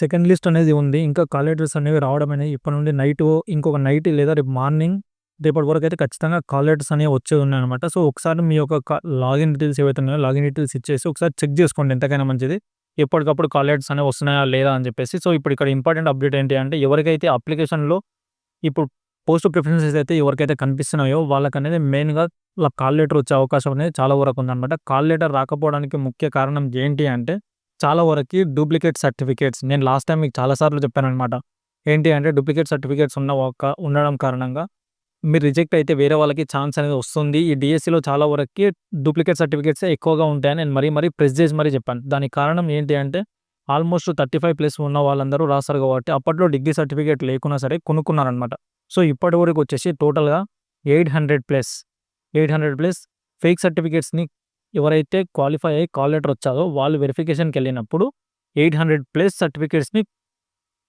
Second list అనేది ఉంది. ఇంకా కాల్ లెటర్స్ అనేవి రావడం అనేది ఇప్పటి నుండి నైట్ ఇంకొక నైట్ లేదా రేపు మార్నింగ్ రేపటి వరకు అయితే ఖచ్చితంగా కాల్ లెటర్స్ అనేవి ఉన్నాయి ఉన్నాయన్నమాట. సో, ఒకసారి మీ యొక్క లాగిన్ డీటెయిల్స్ ఏవైతే ఉన్నాయో లాగిన్ డీటెయిల్స్ ఇచ్చేసి ఒకసారి చెక్ చేసుకోండి ఎంతకైనా మంచిది. ఎప్పటికప్పుడు కాల్ లెటర్స్ అనేవి వస్తున్నాయా లేదా అని చెప్పేసి. సో, ఇప్పుడు ఇక్కడ ఇంపార్టెంట్ అప్డేట్ ఏంటి అంటే ఎవరికైతే అప్లికేషన్‌లో ఇప్పుడు పోస్ట్ ప్రిఫరెన్సెస్ అయితే ఎవరికైతే కనిపిస్తున్నాయో వాళ్ళకనేది మెయిన్‌గా వాళ్ళ కాల్ లెటర్ వచ్చే అవకాశం అనేది చాలా వరకు ఉందన్నమాట. కాల్ లెటర్ రాకపోవడానికి ముఖ్య కారణం ఏంటి అంటే చాలా వరకు డూప్లికేట్ సర్టిఫికేట్స్ నేను లాస్ట్ టైం మీకు చాలా సార్లు చెప్పానన్నమాట. ఏంటి అంటే డూప్లికేట్ సర్టిఫికేట్స్ ఉన్న ఒక ఉండడం కారణంగా మీరు రిజెక్ట్ అయితే వేరే వాళ్ళకి ఛాన్స్ అనేది వస్తుంది. ఈ డీఎస్సీలో చాలా వరకు డూప్లికేట్ సర్టిఫికేట్సే ఎక్కువగా ఉంటాయని నేను మరీ మరీ ప్రెస్ చేసి మరీ చెప్పాను. దానికి కారణం ఏంటి అంటే ఆల్మోస్ట్ 35+ ఉన్న వాళ్ళందరూ రాస్తారు కాబట్టి అప్పట్లో డిగ్రీ సర్టిఫికేట్ లేకున్నా సరే కొనుక్కున్నారనమాట సో, ఇప్పటి వరకు వచ్చేసి టోటల్‌గా 800+ 800+ ఫేక్ సర్టిఫికేట్స్‌ని ఎవరైతే క్వాలిఫై అయ్యి కాల్ లెటర్ వచ్చారో వాళ్ళు వెరిఫికేషన్కి వెళ్ళినప్పుడు ఎయిట్ హండ్రెడ్ ప్లస్ సర్టిఫికేట్స్‌ని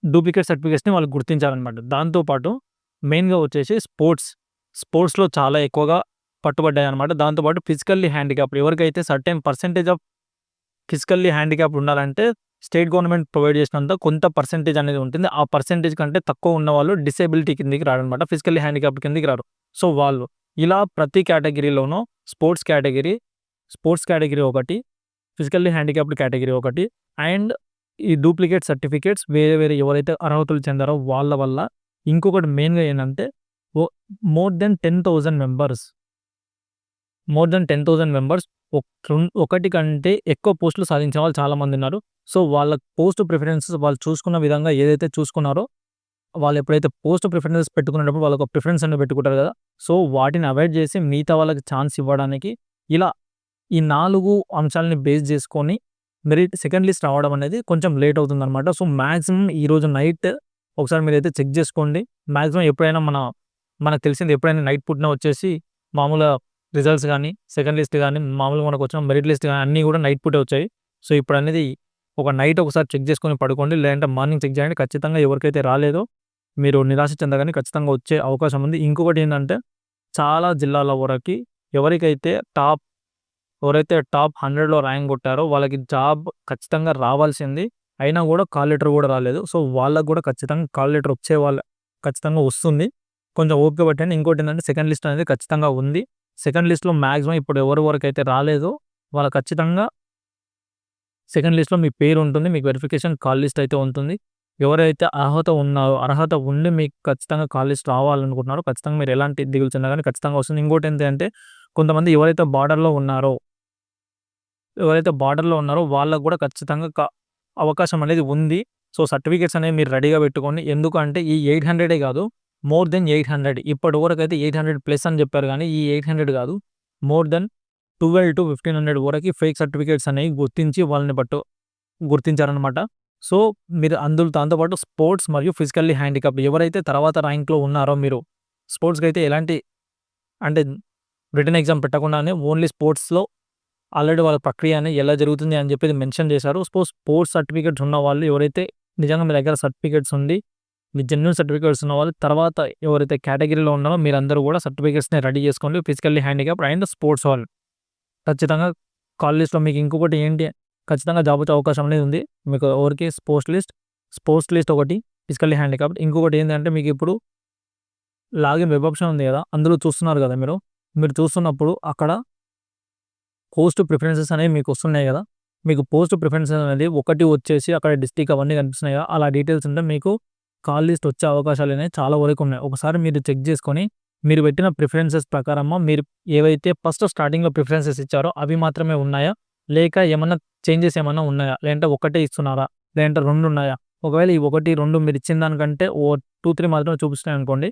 డూప్లికేట్ సర్టిఫికేట్స్‌ని వాళ్ళు గుర్తించారనమాట దాంతో పాటు మెయిన్‌గా వచ్చేసి స్పోర్ట్స్, స్పోర్ట్స్‌లో చాలా ఎక్కువగా పట్టుబడ్డాయి అనమాట దాంతోపాటు ఫిజికల్లీ హ్యాండిక్యాప్ ఎవరికైతే certain percentage of physically handicap ఉండాలంటే స్టేట్ గవర్నమెంట్ ప్రొవైడ్ చేసినంత కొంత పర్సెంటేజ్ అనేది ఉంటుంది. ఆ పర్సెంటేజ్ కంటే తక్కువ ఉన్న వాళ్ళు డిసేబిలిటీ కిందకి రారనమాట ఫిజికల్లీ హ్యాండిక్యాప్ కిందకి రారు. సో, వాళ్ళు ఇలా ప్రతి కేటగిరీలోనూ స్పోర్ట్స్ కేటగిరీ, స్పోర్ట్స్ కేటగిరీ ఒకటి, ఫిజికల్లీ హ్యాండిక్యాప్డ్ కేటగిరీ ఒకటి అండ్ ఈ డూప్లికేట్ సర్టిఫికేట్స్ వేరే వేరే ఎవరైతే అర్హతలు చెందారో వాళ్ళ వల్ల ఇంకొకటి మెయిన్‌గా ఏంటంటే more than 10,000 members more than 10,000 members ఒకటి కంటే ఎక్కువ పోస్టులు సాధించిన వాళ్ళు చాలామంది ఉన్నారు. సో, వాళ్ళ పోస్ట్ ప్రిఫరెన్సెస్ వాళ్ళు చూసుకున్న విధంగా ఏదైతే చూసుకున్నారో వాళ్ళు ఎప్పుడైతే పోస్ట్ ప్రిఫరెన్సెస్ పెట్టుకునేటప్పుడు వాళ్ళకు ప్రిఫరెన్స్ అనేది పెట్టుకుంటారు కదా! సో, వాటిని అవాయిడ్ చేసి మిగతా వాళ్ళకి ఛాన్స్ ఇవ్వడానికి ఇలా ఈ నాలుగు అంశాలని బేస్ చేసుకొని మెరిట్ సెకండ్ లిస్ట్ రావడం అనేది కొంచెం లేట్ అవుతుందన్నమాట. సో, మ్యాక్సిమం ఈరోజు నైట్ ఒకసారి మీరైతే చెక్ చేసుకోండి. మ్యాక్సిమం ఎప్పుడైనా మన మనకు తెలిసింది ఎప్పుడైనా నైట్ పుట్టిన వచ్చేసి మామూలుగా రిజల్ట్స్ కానీ సెకండ్ లిస్ట్ కానీ మామూలుగా మనకు వచ్చిన మెరిట్ లిస్ట్ కానీ అన్నీ కూడా నైట్ పుట్టే వచ్చాయి. సో, ఇప్పుడు అనేది ఒక నైట్ ఒకసారి చెక్ చేసుకొని పడుకోండి. లేదంటే మార్నింగ్ చెక్ చేయండి. ఖచ్చితంగా ఎవరికైతే రాలేదో మీరు నిరాశ చెందగానే ఖచ్చితంగా వచ్చే అవకాశం ఉంది. ఇంకొకటి ఏంటంటే చాలా జిల్లాల వరకి ఎవరికైతే టాప్ ఎవరైతే టాప్ 100లో ర్యాంక్ కొట్టారో వాళ్ళకి జాబ్ ఖచ్చితంగా రావాల్సింది. అయినా కూడా కాల్ లెటర్ కూడా రాలేదు. సో, వాళ్ళకు కూడా ఖచ్చితంగా కాల్ లెటర్ వచ్చే వాళ్ళ ఖచ్చితంగా వస్తుంది. కొంచెం ఓపిక పట్టండి. ఇంకోటి ఏంటంటే సెకండ్ లిస్ట్ అనేది ఖచ్చితంగా ఉంది. సెకండ్ లిస్ట్‌లో మ్యాక్సిమం ఇప్పుడు ఎవరి వరకు అయితే రాలేదో వాళ్ళ ఖచ్చితంగా సెకండ్ లిస్ట్‌లో మీ పేరు ఉంటుంది. మీకు వెరిఫికేషన్ కాల్ లిస్ట్ అయితే ఉంటుంది. ఎవరైతే అర్హత ఉన్నారో అర్హత ఉండి మీకు ఖచ్చితంగా కాల్ లిస్ట్ రావాలనుకుంటున్నారో ఖచ్చితంగా మీరు ఎలాంటి దిగులు చెందకండి. ఖచ్చితంగా వస్తుంది. ఇంకోటి ఏంటంటే కొంతమంది ఎవరైతే బార్డర్‌లో ఉన్నారో ఎవరైతే బార్డర్‌లో ఉన్నారో వాళ్ళకు కూడా ఖచ్చితంగా అవకాశం అనేది ఉంది. సో, సర్టిఫికేట్స్ అనేవి మీరు రెడీగా పెట్టుకోండి. ఎందుకంటే ఈ 800 కాదు మోర్ దెన్ 800 ఇప్పటి వరకు అయితే ఎయిట్ హండ్రెడ్ ప్లస్ అని చెప్పారు కానీ ఈ 800 కాదు. More than twelve to fifteen hundred వరకు ఫేక్ సర్టిఫికేట్స్ అనేవి గుర్తించి వాళ్ళని పట్టు గుర్తించారనమాట సో, మీరు అందులో దాంతో పాటు స్పోర్ట్స్ మరియు ఫిజికల్లీ హ్యాండిక్యాప్ ఎవరైతే తర్వాత ర్యాంక్‌లో ఉన్నారో మీరు స్పోర్ట్స్కి అయితే ఎలాంటి అంటే రిటన్ ఎగ్జామ్ పెట్టకుండానే ఓన్లీ స్పోర్ట్స్‌లో ఆల్రెడీ వాళ్ళ ప్రక్రియ ఎలా జరుగుతుంది అని చెప్పేది మెన్షన్ చేశారు. సపోజ్ స్పోర్ట్స్ సర్టిఫికేట్స్ ఉన్న వాళ్ళు ఎవరైతే నిజంగా మీ దగ్గర సర్టిఫికేట్స్ ఉంది మీ జెన్యూన్ సర్టిఫికేట్స్ ఉన్నవాళ్ళు తర్వాత ఎవరైతే కేటగిరీలో ఉన్నారో మీరందరూ కూడా సర్టిఫికేట్స్‌ని రెడీ చేసుకోండి. ఫిజికల్లీ హ్యాండిక్యాప్ అండ్ స్పోర్ట్స్ వాళ్ళు. ఖచ్చితంగా కాలేజ్లో మీకు ఇంకొకటి ఏంటి ఖచ్చితంగా జాబ్ వచ్చే అవకాశం అనేది ఉంది. మీకు ఎవరికి స్పోర్ట్స్ లిస్ట్, స్పోర్ట్స్ లిస్ట్ ఒకటి, ఫిజికల్లీ హ్యాండిక్యాప్ ఇంకొకటి ఏంటంటే మీకు ఇప్పుడు లాగిన్ వెబ్ ఆప్షన్ ఉంది కదా! అందులో చూస్తున్నారు కదా మీరు. మీరు చూస్తున్నప్పుడు అక్కడ పోస్ట్ ప్రిఫరెన్సెస్ అనేవి మీకు వస్తున్నాయి కదా! మీకు పోస్ట్ ప్రిఫరెన్సెస్ అనేది ఒకటి వచ్చేసి అక్కడ డిస్టిక్ అవన్నీ కనిపిస్తున్నాయి కదా! అలా డీటెయిల్స్ ఉంటే మీకు కాల్ లిస్ట్ వచ్చే అవకాశాలు అనేవి చాలా వరకు ఉన్నాయి. ఒకసారి మీరు చెక్ చేసుకొని మీరు పెట్టిన ప్రిఫరెన్సెస్ ప్రకారమా మీరు ఏవైతే ఫస్ట్ స్టార్టింగ్‌లో ప్రిఫరెన్సెస్ ఇచ్చారో అవి మాత్రమే ఉన్నాయా? లేక ఏమన్నా చేంజెస్ ఏమన్నా ఉన్నాయా? లేదంటే ఒకటే ఇస్తున్నారా? లేదంటే రెండు ఉన్నాయా? ఒకవేళ ఈ 1, 2 మీరు ఇచ్చిన దానికంటే ఓ 2, 3 మాత్రమే చూపిస్తున్నాయి అనుకోండి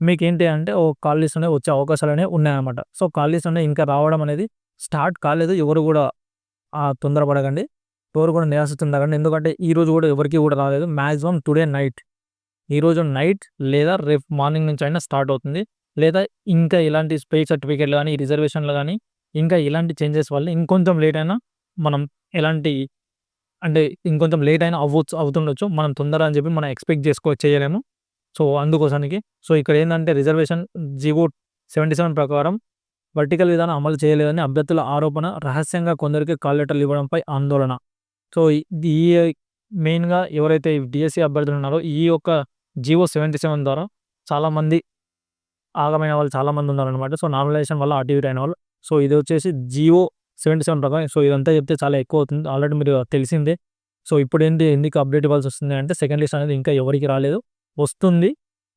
మీకు ఏంటి అంటే ఓ కాల్ లిస్ట్ అనేవి వచ్చే అవకాశాలు అనేవి ఉన్నాయన్నమాట. సో, కాల్ లిస్ట్ అనేది ఇంకా రావడం అనేది స్టార్ట్ కాలేదు. ఎవరు కూడా తొందరపడకండి. ఎవరు కూడా నిరాశ చెందకండి. ఎందుకంటే ఈరోజు కూడా ఎవరికీ కూడా రాలేదు. మ్యాక్సిమం టుడే నైట్ ఈరోజు నైట్ లేదా రేపు మార్నింగ్ నుంచి అయినా స్టార్ట్ అవుతుంది. లేదా ఇంకా ఇలాంటి స్పేస్ సర్టిఫికేట్‌లు కానీ రిజర్వేషన్‌లు కానీ ఇంకా ఇలాంటి చేంజెస్ వల్ల ఇంకొంచెం లేట్ అయినా మనం ఎలాంటి అంటే ఇంకొంచెం లేట్ అయినా అవ్వచ్చు అవుతుండొచ్చు. మనం తొందర అని చెప్పి మనం ఎక్స్‌పెక్ట్ చేసుకో చేయలేము. సో, అందుకోసానికి సో, ఇక్కడ ఏంటంటే రిజర్వేషన్ జీవో 77 ప్రకారం వర్టికల్ విధానం అమలు చేయలేదని అభ్యర్థుల ఆరోపణ. రహస్యంగా కొందరికి కాల్ లెటర్‌లు ఇవ్వడంపై ఆందోళన. సో, ఈ మెయిన్‌గా ఎవరైతే డిఎస్సి అభ్యర్థులు ఉన్నారో ఈ యొక్క జియో 77 ద్వారా చాలామంది ఆగమైన వాళ్ళు చాలామంది ఉన్నారనమాట. సో, నార్మలైజేషన్ వల్ల అటు ఇటు అయిన వాళ్ళు. సో, ఇది వచ్చేసి జియో 77 ప్రకారం సో, ఇదంతా చెప్తే చాలా ఎక్కువ అవుతుంది. ఆల్రెడీ మీరు తెలిసిందే. సో, ఇప్పుడేంటి ఎందుకు అప్డేట్ ఇవ్వాల్సి వస్తుంది అంటే సెకండ్ లిస్ట్ అనేది ఇంకా ఎవరికి రాలేదు. వస్తుంది.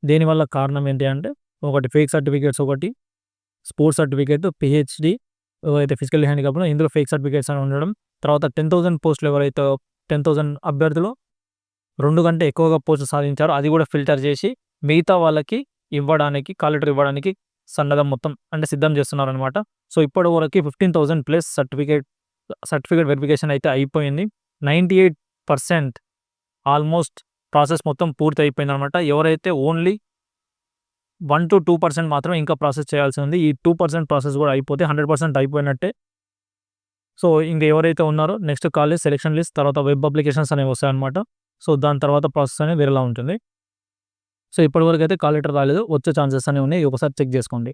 దేనివల్ల కారణం ఏంటి అంటే ఒకటి ఫేక్ సర్టిఫికేట్స్ ఒకటి, స్పోర్ట్స్ సర్టిఫికేట్, పీహెచ్‌డీ అయితే ఫిజికల్ హ్యాండిక్యాప్ ఇందులో ఫేక్ సర్టిఫికేట్స్ అని ఉండడం. తర్వాత 10,000 పోస్టులు ఎవరైతే 10,000 అభ్యర్థులు రెండు కంటే ఎక్కువగా పోస్టులు సాధించారో అది కూడా ఫిల్టర్ చేసి మిగతా వాళ్ళకి ఇవ్వడానికి కాల్ ఇవ్వడానికి సన్నద్ధం మొత్తం అంటే సిద్ధం చేస్తున్నారనమాట. సో, ఇప్పటి వరకు fifteen thousand plus certificate certificate verification అయితే అయిపోయింది. 98% ఆల్మోస్ట్ ప్రాసెస్ మొత్తం పూర్తి అయిపోయింది అనమాట ఎవరైతే only one to two percent మాత్రం ఇంకా ప్రాసెస్ చేయాల్సి ఉంది. ఈ టూ పర్సెంట్ ప్రాసెస్ కూడా అయిపోతే 100% అయిపోయినట్టే. సో, ఇంక ఎవరైతే ఉన్నారో నెక్స్ట్ కాలేజ్ సెలెక్షన్ లిస్ట్ తర్వాత వెబ్ అప్లికేషన్స్ అనేవి వస్తాయన్నమాట. సో, దాని తర్వాత ప్రాసెస్ అనేది వేరేలా ఉంటుంది. సో, ఇప్పటి అయితే కాల్ లెటర్ రాలేదు. వచ్చే ఛాన్సెస్ అనేవి ఉన్నాయి. ఒకసారి చెక్ చేసుకోండి.